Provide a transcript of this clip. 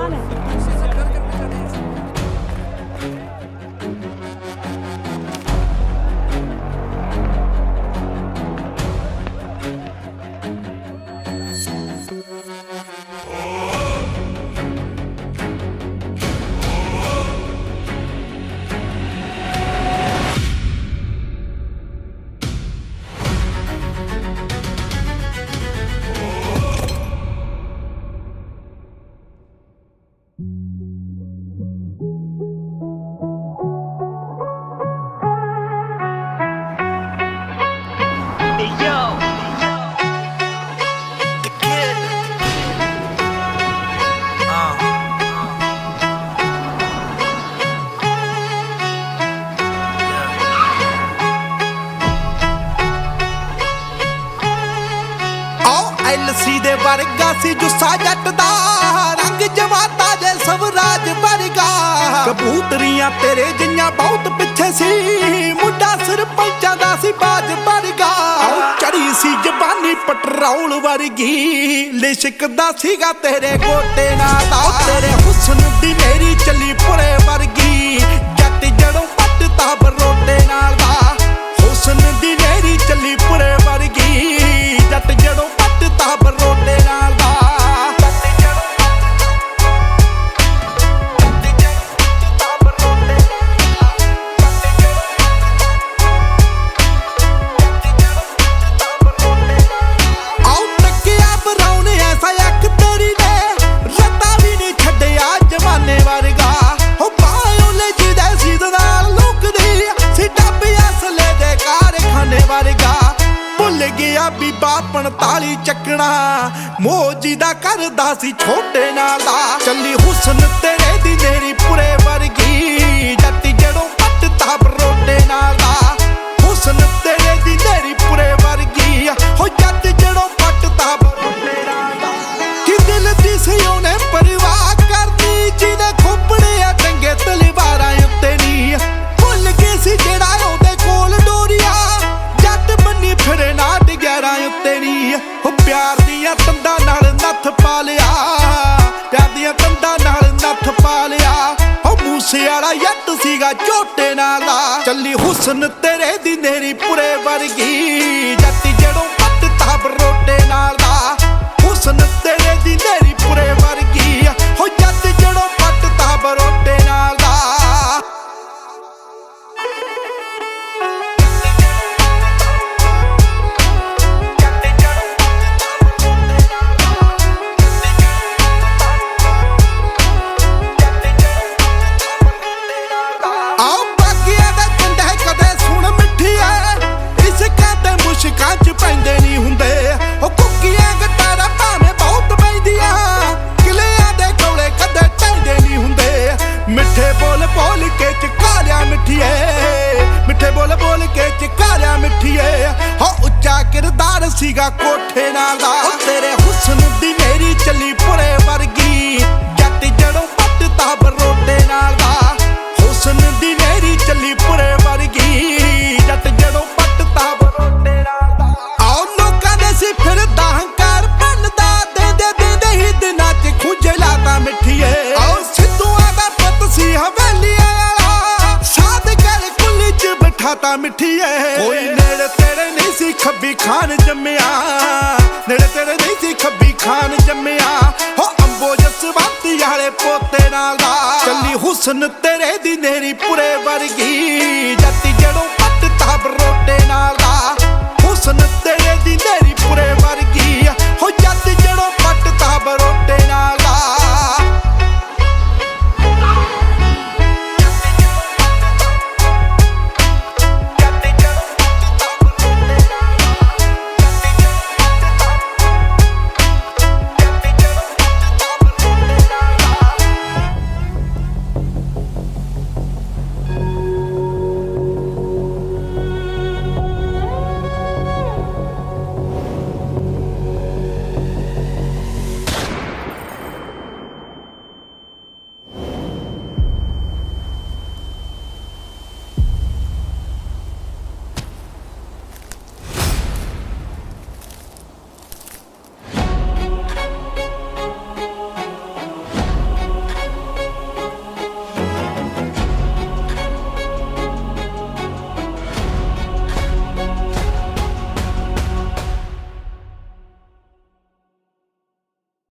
ਕਮਾਲ ਹੈ ਆਓ ਐਲਸੀ ਦੇ ਵਰਗਾ ਸੀ ਜੁੱਸਾ ਜੱਟ ਦਾ, ਰੰਗ ਜਵਾਤਾ ਜੇ ਸਵਰਾਜ ਵਰਗਾ। ਕਬੂਤਰੀਆਂ ਤੇਰੇ ਜਿੰਨਾ ਬਹੁਤ ਪਿੱਛੇ ਸੀ, ਮੁੰਡਾ ਸਰਪੰਚਾਂ ਦਾ ਸੀ ਬਾਜ ਵਰਗਾ। ਚੜੀ ਸੀ ਜ਼ਬਾਨੀ ਪਟਰੌਲ ਵਰਗੀ ਲਿਸ਼ਕਦਾ ਸੀਗਾ ਤੇਰੇ ਗੋਟੇ ਨਾਲ। ਦਾ ਤੇਰੇ ਹੁਸਨ ਦੀ ਮੇਰੀ ਚੱਲੀ ਪੁਰੇ ਗਿਆ ਬੀਬਾ 45 ਚੱਕਣਾ। ਮੋਜੀ ਦਾ ਕਰਦਾ ਸੀ ਛੋਟੇ ਨਾਲ ਦਾ। ਚੱਲੀ ਹੁਸਨ ਤੇਰੇ ਦੀ ਨੇਰੀ ਪੁਰੇ ਵਰਗੀ ਝੋਟੇ ਨਾਲ ਦਾ ਚੱਲੀ ਹੁਸਨ ਤੇਰੇ ਦੀ ਨੇਰੀ ਪੁਰੇ ਵਰਗੀ। ਜੱਟ ਜੜੋਂ ਸੀਗਾ ਕੋਠੇ ਨਾਲ ਦਾ। ਉਹ ਤੇਰੇ ਹੁਸਨ ਦੀ ਮੇਰੀ ਚੱਲੀ ਪੁਰੇ ਵਰਗੀ। ਜੱਟ ਜੜੋਂ ਪੱਟ ਤਾ ਬਰੋਟੇ ਨਾਲ ਦਾ। ਹੁਸਨ ਦੀ ਮੇਰੀ ਚੱਲੀ ਪੁਰੇ ਵਰਗੀ। ਜੱਟ ਜੜੋਂ ਪੱਟ ਤਾ ਬਰੋਟੇ ਨਾਲ ਦਾ। ਆਓ ਲੋਕਾਂ ਦੇ ਸੀ ਫਿਰਦਾ ਹੰਕਾਰ ਪੰਨਦਾ ਦੇ ਦੇ ਹੀ ਦਿਨਾਂ ਚ ਖੁਜਲਾ ਤਾਂ ਮਿੱਠੀਏ। ਆਓ ਸਿੱਧੂਆਂ ਦਾ ਪੁੱਤ ਸੀ ਹਵੇਲੀਆਂ ਵਾਲਾ। ਸਾਧ ਗਲ ਕੁੱਲੀ ਚ ਬਿਠਾ ਤਾਂ ਮਿੱਠੀਏ। ਕੋਈ ਖੱਬੀ ਖਾਨ ਜੰਮਿਆ। ਨੇੜੇ ਤੇਰੇ ਨਹੀਂ ਸੀ ਖੱਬੀ ਖਾਨ ਜੰਮਿਆ। ਹੋ ਅੰਬੋ ਜਸਵੰਤੀ ਵਾਲੇ ਪੋਤੇ ਨਾਲ ਦਾ। ਚੱਲੀ ਹੁਸਨ ਤੇਰੇ ਦੀ ਨੇਰੀ ਪੁਰੇ ਵਰਗੀ।